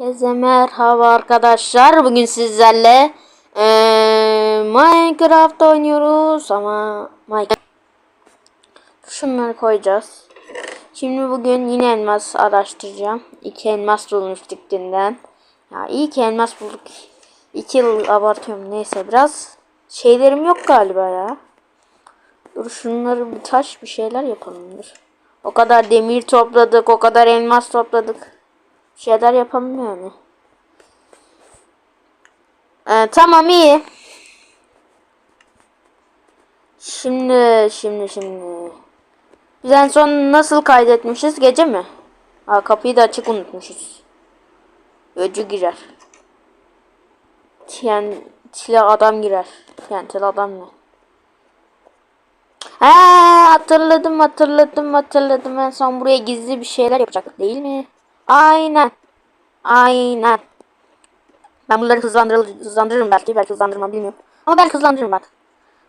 Herkese merhaba arkadaşlar. Bugün sizlerle eee, Minecraft oynuyoruz ama Minecraft şunları koyacağız. Şimdi bugün yine elmas araştıracağım. İki elmas bulmuş diktinden. Ya iyi ki elmas bulduk. İki yıl abartıyorum. Neyse biraz şeylerim yok galiba ya. Dur şunları bir taş bir şeyler yapalım dur. O kadar demir topladık, o kadar elmas topladık. Şeyler yapalım yani. Ee, tamam iyi. Şimdi, şimdi, şimdi. Biz en son nasıl kaydetmişiz? Gece mi? Aa, kapıyı da açık unutmuşuz. Öcü girer. TNT'li adam girer. TNT'li adam ne? He hatırladım hatırladım hatırladım. En son buraya gizli bir şeyler yapacak değil mi? Aynen. Aynen. Ben bunları hızlandırır, hızlandırırım belki. Belki hızlandırmam bilmiyorum. Ama belki hızlandırırım bak.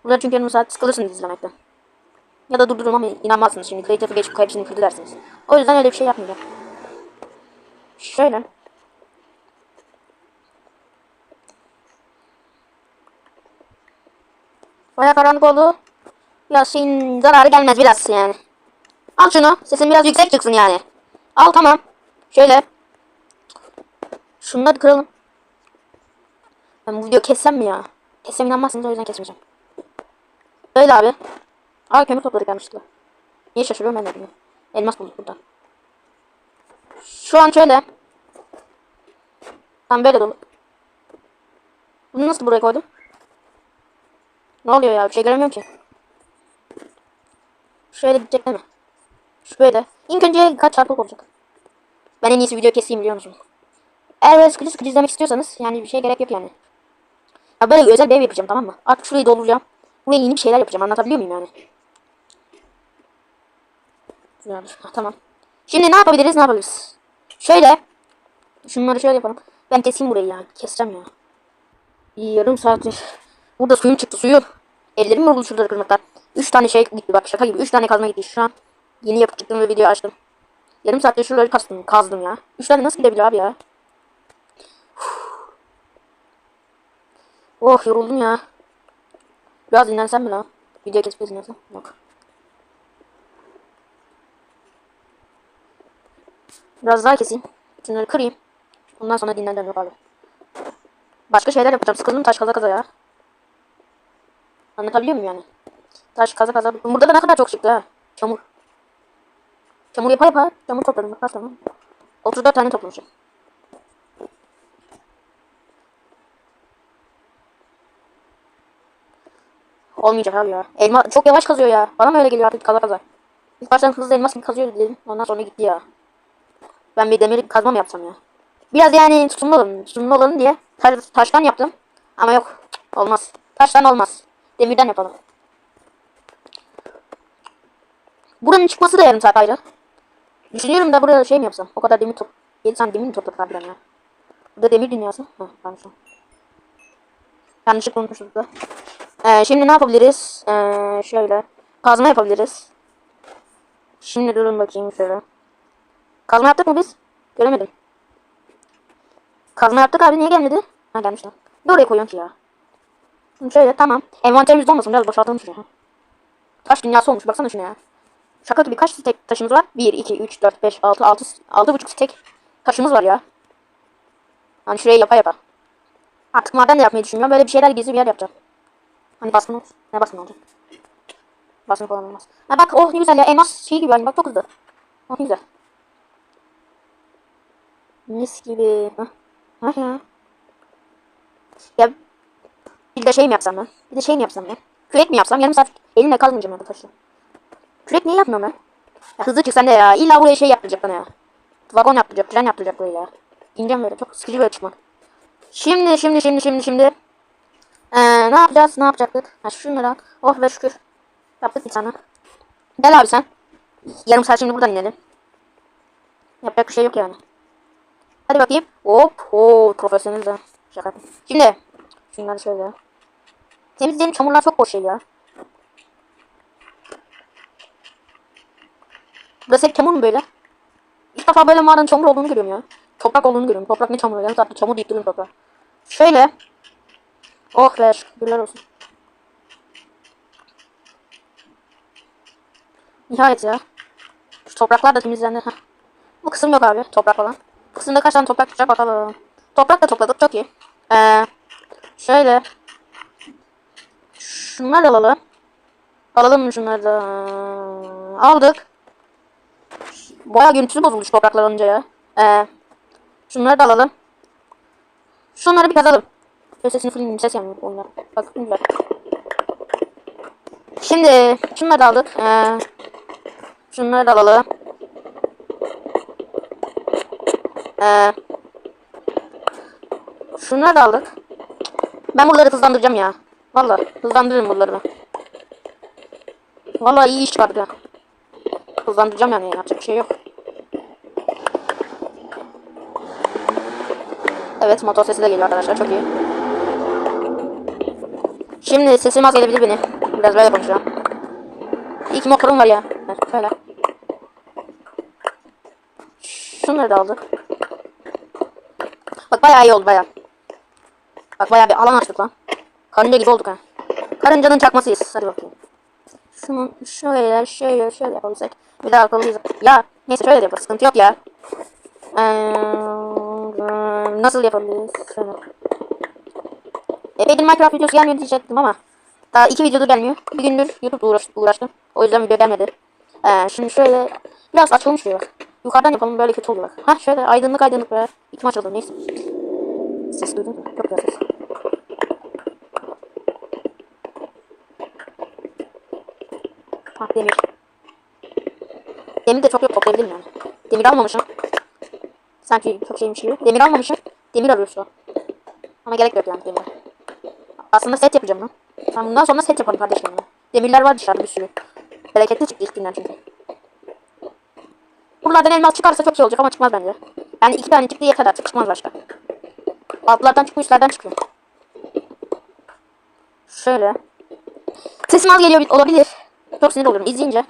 Bunları çünkü yarım saat sıkılırsınız izlemekten. Ya da durdururum ama inanmazsınız şimdi. Creative'ı geçip hepsini kırdı dersiniz. O yüzden öyle bir şey yapmayacağım. Şöyle. Baya karanlık oldu. Ya şeyin zararı gelmez biraz yani. Al şunu. Sesin biraz yüksek çıksın yani. Al tamam. Şöyle. Şunları kıralım. Ben bu videoyu kessem mi ya? Kessem inanmazsınız o yüzden kesmeyeceğim. Böyle abi. Aa kömür topladık yanlışlıkla. Niye şaşırıyorum ben de bilmiyorum. Elmas bulduk buradan. Şu an şöyle. Tam böyle dolu. Bunu nasıl buraya koydum? Ne oluyor ya? Bir şey göremiyorum ki. Şöyle gidecek değil mi? Şöyle. İlk önce kaç çarpılık olacak? Ben en iyisi video keseyim biliyor musun? Eğer böyle sıkıcı sıkıcı izlemek istiyorsanız yani bir şey gerek yok yani. Ya böyle özel bir ev yapacağım tamam mı? Artık şurayı dolduracağım. Buraya yeni bir şeyler yapacağım anlatabiliyor muyum yani? Ha, tamam. Şimdi ne yapabiliriz ne yapabiliriz? Şöyle. Şunları şöyle yapalım. Ben keseyim burayı ya. Keseceğim ya. Yarım saattir. Burada suyum çıktı suyu. Ellerim yoruldu şurada kırmaktan. 3 tane şey gitti bak şaka gibi. 3 tane kazma gitti şu an. Yeni yapıp çıktım ve video açtım. Yarım saatte şuraları kastım, kazdım ya. 3 tane nasıl gidebiliyor abi ya? Oh yoruldum ya. Biraz dinlensem mi lan? Video kesip dinlensem? Yok. Biraz daha keseyim. Şunları kırayım. Ondan sonra dinleneceğim yok. Başka şeyler yapacağım. Sıkıldım taş kaza kaza ya. Anlatabiliyor muyum yani? Taş kaza kaza. Burada da ne kadar çok çıktı ha. Çamur. Çamur yapa yapa. Çamur topladım. Kaç tane? 34 tane toplamışım. Olmayacak abi ya. Elma çok yavaş kazıyor ya. Bana mı öyle geliyor artık kaza kaza. İlk baştan hızlı elmas gibi kazıyor dedim. Ondan sonra gitti ya. Ben bir demir kazma mı yapsam ya? Biraz yani tutumlu olalım. Tutumlu olalım diye taş, taştan yaptım. Ama yok. Olmaz. Taştan olmaz. Demirden yapalım. Buranın çıkması da yarım saat ayrı. Düşünüyorum da buraya şey mi yapsam? O kadar demir top... 7 tane demir mi topladık harbiden ya? Burada demir dünyası. Heh, yanlış. Yanlışlıkla unutmuşuz da. Ee, şimdi ne yapabiliriz? Ee, şöyle. Kazma yapabiliriz. Şimdi durun bakayım şöyle. Kazma yaptık mı biz? Göremedim. Kazma yaptık abi niye gelmedi? Ha gelmiş lan. Bir oraya koyuyorum ki ya. Şöyle tamam. Envanterimiz olmasın biraz boşaltalım şuraya. Taş dünyası olmuş baksana şuna ya. Şaka gibi kaç stek taşımız var? 1, 2, 3, 4, 5, 6, 6, 6 buçuk stek taşımız var ya. Hani şurayı yapa yapa. Artık maden de yapmayı düşünüyorum. Böyle bir şeyler gizli bir yer yapacağım. Hani baskın. Ne baskın olacak? Baskın falan olmaz. Ha bak oh ne güzel ya. Elmas şey gibi hani bak çok hızlı. Oh ne güzel. Mis gibi. Hah. Hah ya. Ya bir de şey mi yapsam ben? Bir de şey mi yapsam ya? Kürek mi yapsam? Yarım saat elimle kazmayacağım ya bu taşı. Kürek niye yapmıyorum ben? Ya hızlı çıksan da ya. İlla buraya şey yaptıracak bana ya. Vagon yaptıracak, tren yaptıracak buraya ya. İneceğim böyle. Çok sıkıcı böyle çıkmak. Şimdi, şimdi, şimdi, şimdi, şimdi. Ee, ne yapacağız? Ne yapacaktık? Ha şunları al. Oh be şükür. Yaptık bir tane. Gel abi sen. Yarım saat şimdi buradan inelim. Yapacak bir şey yok yani. Hadi bakayım. Hop. Oo profesyonel de. Şaka. Şimdi. Şunları şöyle. Temizleyelim çamurlar çok boş şey ya. Burası hep çamur mu böyle? İlk defa böyle mağaranın çamur olduğunu görüyorum ya. toprak olduğunu görüyorum. Toprak ne çamur ya. Zaten çamur deyip duruyorum toprağa. Şöyle. Oh be şükürler olsun. Nihayet ya. Şu topraklar da temizlendi. Heh. Bu kısım yok abi toprak falan. Bu kısımda kaç tane toprak çıkacak bakalım. Toprak da topladık çok iyi. Ee, şöyle. Şunları alalım. Alalım mı şunları da? Aldık. Bayağı görüntüsü bozulmuş topraklar alınca ya. Ee, şunları da alalım. Şunları bir kazalım. Sesini fulleyim ses gelmiyor onlar. Bak güzel. Şimdi şunları da aldık. Ee, şunları da alalım. Ee, şunları da aldık. Ben buraları hızlandıracağım ya. Vallahi hızlandırırım buraları ben. Vallahi iyi iş çıkardık ya. Hızlandıracağım yani yapacak bir şey yok. Evet motor sesi de geliyor arkadaşlar çok iyi. Şimdi sesim az gelebilir beni. Biraz böyle konuşacağım. Ki motorum var ya. Evet, şöyle. Şunları da aldık. Bak bayağı iyi oldu bayağı. Bak bayağı bir alan açtık lan. Karınca gibi olduk ha. Karıncanın çakmasıyız. Hadi bakayım. Şunu şöyle şöyle şöyle yapabilsek. Bir daha akıllıyız. Ya neyse şöyle de yaparız. Sıkıntı yok ya. Ee, nasıl yapabiliriz? Epeydir Minecraft videosu gelmiyor diyecektim ama daha iki videodur gelmiyor. Bir gündür YouTube'da uğraş, uğraştım. O yüzden video gelmedi. Ee, şimdi şöyle biraz açılmış diyor. Yukarıdan yapalım böyle kötü oluyor. Hah şöyle aydınlık aydınlık be. İçim açıldı neyse. Ses duydun mu? Çok güzel ses. Ha demir. Demir de çok yok toplayabilirim yani. Demir almamışım. Sanki çok şeymiş gibi. Demir almamışım. Demir arıyorsun. Ama gerek yok yani demir. Aslında set yapacağım lan. Ben bundan sonra set yaparım kardeşlerim. Demirler var dışarıda bir sürü. Bereketli çıktı ilk günden çünkü. Buralardan elmas çıkarsa çok iyi olacak ama çıkmaz bence. Yani iki tane çıktı yeter artık çıkmaz başka. Altlardan çıkıyor üstlerden çıkıyor. Şöyle. Sesim az geliyor olabilir. Çok sinir oluyorum izleyince.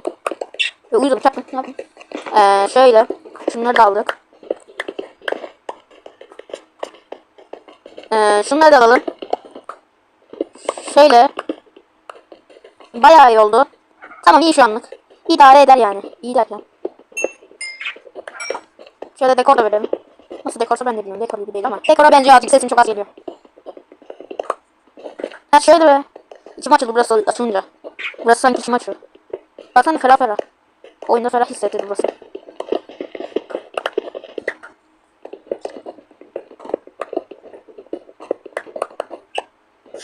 Ve uyudum çakın. Ne yapayım? Ee, şöyle. Şunları da aldık. Ee, şunları da alalım. Şöyle. Bayağı iyi oldu. Tamam iyi şu anlık. İdare eder yani. İyi derken. Şöyle dekor da verelim. Nasıl dekorsa ben de bilmiyorum. Dekor gibi değil ama. Dekora bence azıcık sesim çok az geliyor. Ha şöyle be. İçim açıldı burası açılınca. Burası sanki içim açıyor. Baksana ferah ferah. Oyunda ferah hissettirdi burası.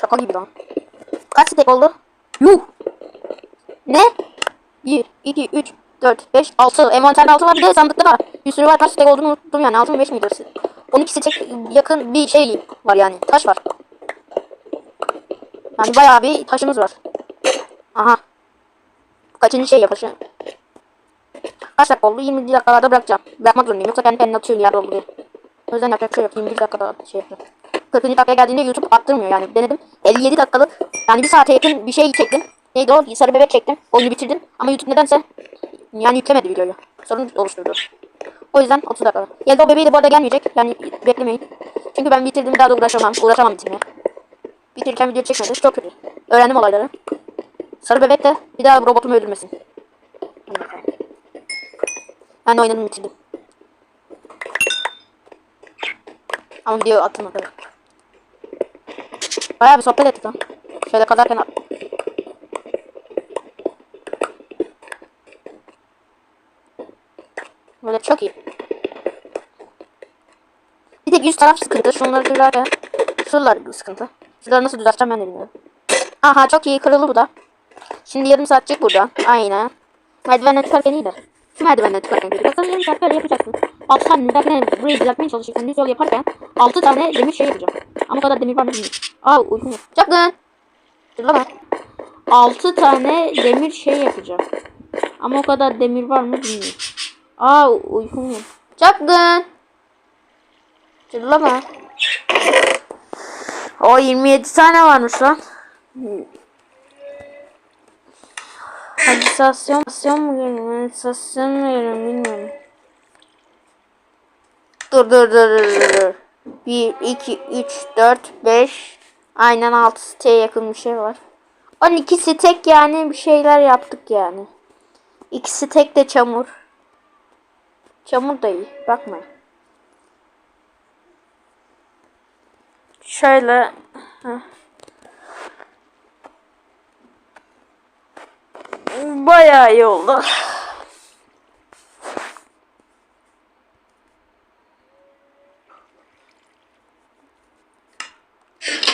Şaka gibi lan. Kaç stek oldu? Yuh! Ne? 1, 2, 3, 4, 5, 6. Envanterde 6 var bir de sandıkta var. Bir sürü var. Kaç stek olduğunu unuttum yani. 6 mı 5 miydi? 12 stek yakın bir şey var yani. Taş var. Yani bayağı bir taşımız var. Aha. Kaçıncı şey yapışı? Kaç dakika oldu? 20 dakikalarda bırakacağım. Bırakmak zorundayım. Yoksa kendi kendine atıyor yer oldu diye. O yüzden yapacak şey yok. 21 dakikada şey yapacağım. 40. dakikaya geldiğinde YouTube attırmıyor yani. Denedim. 57 dakikalık yani bir saate yakın bir şey çektim. Neydi o? Sarı bebek çektim. Oyunu bitirdim. Ama YouTube nedense yani yüklemedi videoyu. Sorun oluşturdu. O yüzden 30 dakika. Yelda o bebeği de bu arada gelmeyecek. Yani beklemeyin. Çünkü ben bitirdim daha da uğraşamam. Uğraşamam bitirmeye. Bitirirken video çekmedi. Çok kötü. Öğrendim olayları. Sarı bebek de bir daha robotumu öldürmesin. Ben oynadım bitirdim. Ama video attım tabii. Bayağı bir sohbet ettik lan. Şöyle kazarken Böyle çok iyi. Bir tek yüz taraf sıkıntı. Şunları düzlerken şuralar sıkıntı. Şunları nasıl düzelteceğim ben de bilmiyorum. Aha çok iyi kırıldı bu da. Şimdi yarım saat çık burada. Aynen. Merdivenden çıkarken iyiydi. Şu merdivenden çıkarken iyiydi. Bakalım yarım saat böyle yapacaksın. 6 tane derken burayı düzeltmeye çalışırken yol yaparken 6 tane demir şey yapacağım. Ama o kadar demir var mı bilmiyorum. Aa uykum yok. Çakın. Lan. 6 tane demir şey yapacağım. Ama o kadar demir var mı bilmiyorum. Aa uykum yok. Çakın. Cırlama. O 27 tane varmış lan. Meditasyon, meditasyon mu görüyorum? Meditasyon mu görüyorum bilmiyorum. Dur Dur dur dur dur dur, dur. 1, 2, 3, 4, 5. Aynen 6 siteye yakın bir şey var. 12'si tek yani bir şeyler yaptık yani. İkisi tek de çamur. Çamur da iyi. Bakmayın. Şöyle. heh. Bayağı iyi oldu.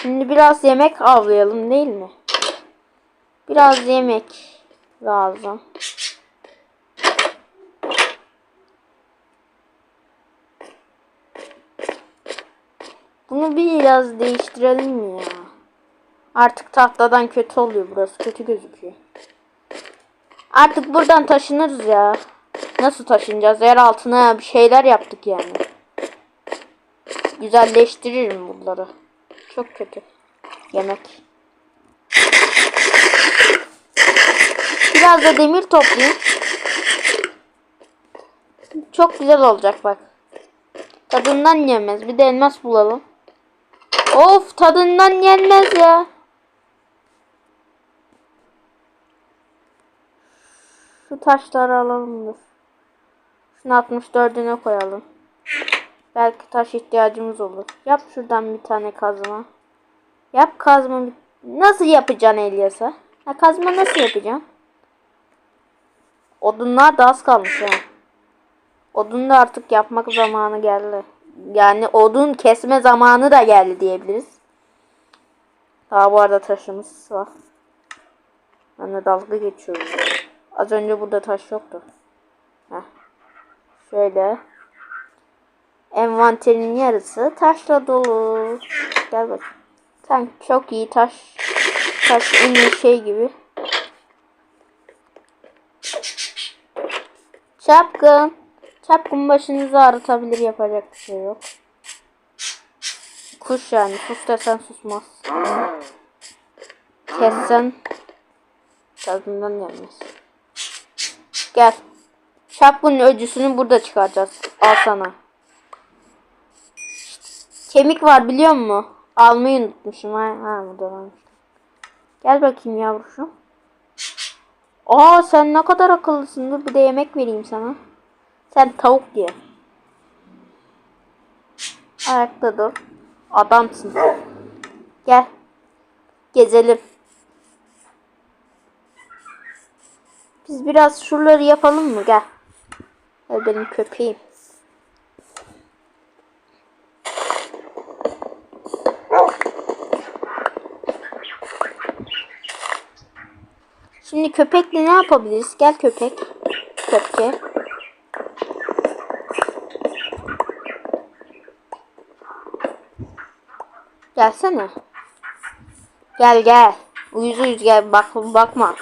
Şimdi biraz yemek avlayalım değil mi? Biraz yemek lazım. Bunu biraz değiştirelim ya? Artık tahtadan kötü oluyor burası. Kötü gözüküyor. Artık buradan taşınırız ya. Nasıl taşınacağız? Yer altına bir şeyler yaptık yani. Güzelleştiririm bunları. Çok kötü. Yemek. Biraz da demir toplayayım. Çok güzel olacak bak. Tadından yenmez. Bir de elmas bulalım. Of tadından yenmez ya. Şu taşları alalım dur. Şunu 64'üne koyalım. Belki taş ihtiyacımız olur. Yap şuradan bir tane kazma. Yap kazma. Nasıl yapacaksın Elyas'a? Ha kazma nasıl yapacaksın? Odunlar da az kalmış ha. Odun da artık yapmak zamanı geldi. Yani odun kesme zamanı da geldi diyebiliriz. Daha bu arada taşımız var. Ben de dalga geçiyorum. Az önce burada taş yoktu. Heh. Şöyle. Envanterin yarısı taşla dolu. Gel bak. Sen çok iyi taş. Taş en iyi şey gibi. Çapkın. Çapkın başınızı ağrıtabilir yapacak bir şey yok. Kuş yani. Sus desen susmaz. Kessen tadından gelmez. Gel. Çapkının öcüsünü burada çıkaracağız. Al sana. Kemik var biliyor musun? Almayı unutmuşum. Ha, ha burada. Gel bakayım yavruşum. Aa sen ne kadar akıllısın. Dur bir de yemek vereyim sana. Sen tavuk ye. Ayakta dur. Adamsın. Gel. Gezelim. Biz biraz şuraları yapalım mı? Gel. Gel benim köpeğim. Şimdi köpekle ne yapabiliriz? Gel köpek. Köpke. Gelsene. Gel gel. Uyuz uyuz gel. Bak bakma.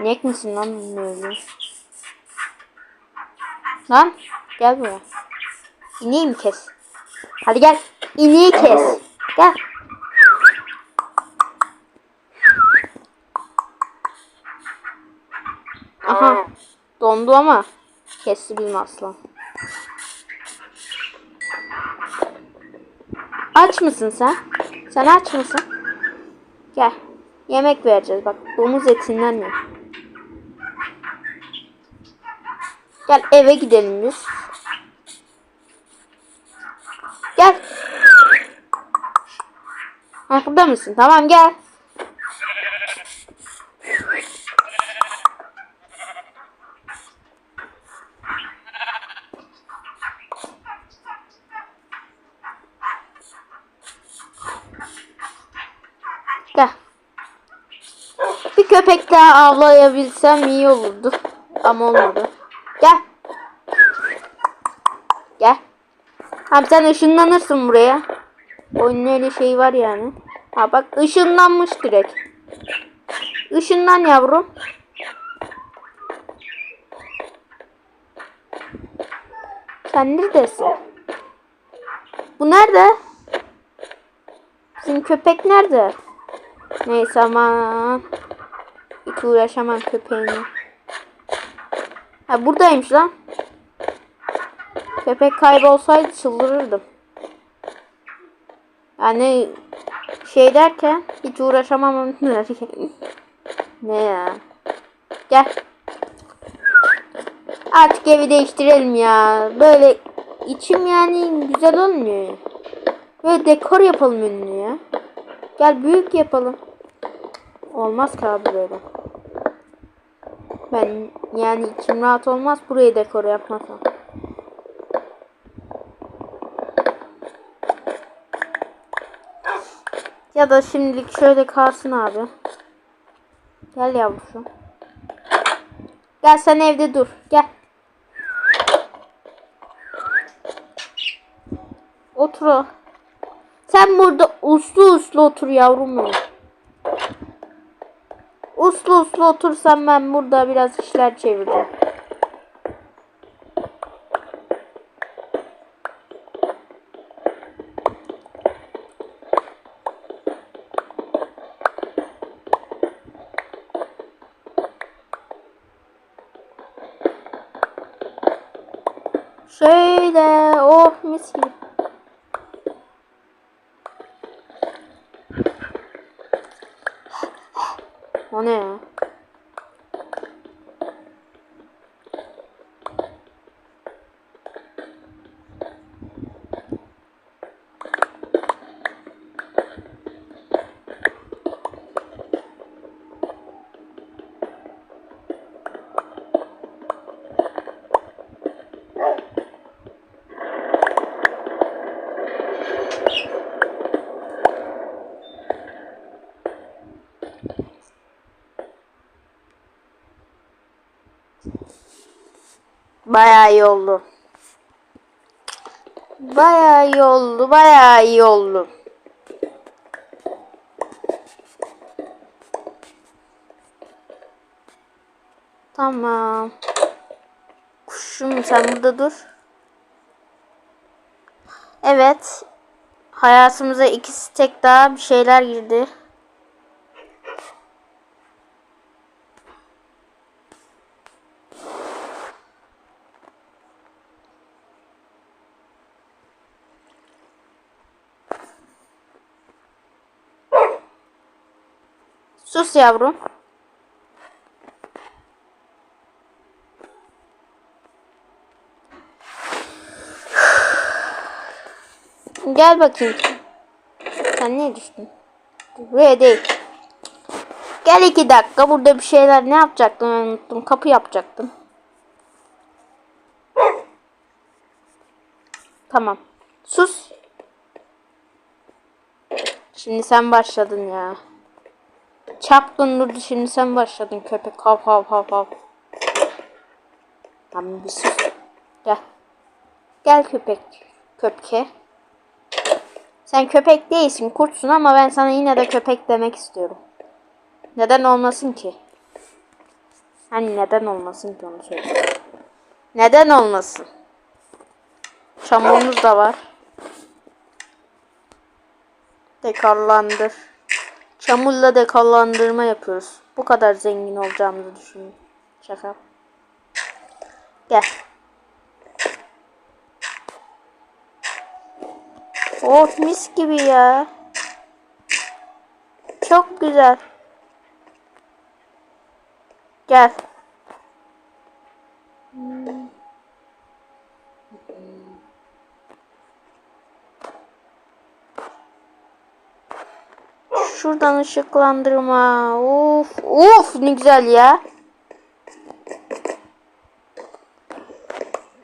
İnek misin lan böyle? Lan gel buraya. İneği mi kes? Hadi gel. İneği kes. Gel. Aha. Dondu ama. Kesti bizim aslan. Aç mısın sen? Sen aç mısın? Gel. Yemek vereceğiz. Bak domuz etinden ye. Gel eve gidelim biz. Gel. Burada mısın? Tamam gel. Gel. Bir köpek daha avlayabilsem iyi olurdu. Ama olmadı. Gel. Gel. Abi sen ışınlanırsın buraya. Oyunun öyle şey var yani. Ha bak ışınlanmış direkt. Işınlan yavrum. Sen neredesin? Bu nerede? Bizim köpek nerede? Neyse aman. Hiç uğraşamam köpeğine. Ha buradaymış lan. Köpek kaybolsaydı çıldırırdım. Yani şey derken hiç uğraşamam ne ya? Gel. Artık evi değiştirelim ya. Böyle içim yani güzel olmuyor. Böyle dekor yapalım önünü ya. Gel büyük yapalım. Olmaz ki abi böyle. Ben yani içim rahat olmaz burayı dekor yapmasam. Ya da şimdilik şöyle kalsın abi. Gel yavrusu. Gel sen evde dur. Gel. Otur. Sen burada uslu uslu otur yavrum benim. Uslu uslu otursan ben burada biraz işler çevireceğim. Şöyle mis gibi. O ne ya? Bayağı iyi oldu. Bayağı iyi oldu. Bayağı iyi oldu. Tamam. Kuşum sen burada dur. Evet. Hayatımıza ikisi tek daha bir şeyler girdi. Sus yavrum. Gel bakayım. Sen niye düştün? Buraya değil. Gel iki dakika. Burada bir şeyler ne yapacaktım unuttum. Kapı yapacaktım. Tamam. Sus. Şimdi sen başladın ya. Çapkın durdu şimdi sen başladın köpek. Hav hav hav hav. Tamam bir sus. Gel. Gel köpek. Köpke. Sen köpek değilsin kurtsun ama ben sana yine de köpek demek istiyorum. Neden olmasın ki? Hani neden olmasın ki onu söyle. Neden olmasın? Çamurumuz da var. Dekorlandır. Çamurla dekorlandırma yapıyoruz. Bu kadar zengin olacağımızı düşünün. Şaka. Gel. Oh mis gibi ya. Çok güzel. Gel. Şuradan ışıklandırma. Of, of ne güzel ya.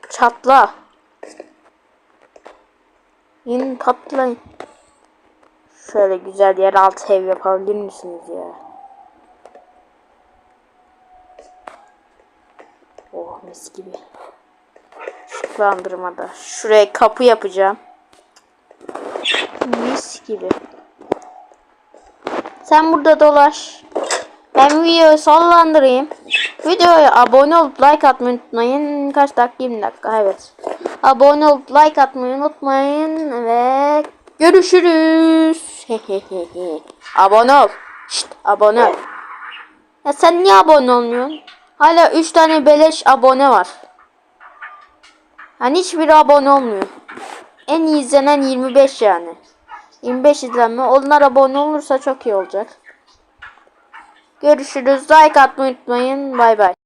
Çatla. Yine patlayın. Şöyle güzel yeraltı ev yapabilir misiniz ya? Oh mis gibi. Işıklandırmada. Şuraya kapı yapacağım. Mis gibi. Sen burada dolaş. Ben videoyu sonlandırayım. Videoya abone olup like atmayı unutmayın. Kaç dakika? 20 dakika. Evet. Abone olup like atmayı unutmayın ve görüşürüz. abone ol. Şşt abone ol. Ya sen niye abone olmuyorsun? Hala 3 tane beleş abone var. Hani hiçbiri abone olmuyor. En iyi izlenen 25 yani. 25 izlenme. Onlar abone olursa çok iyi olacak. Görüşürüz. Like atmayı unutmayın. Bay bay.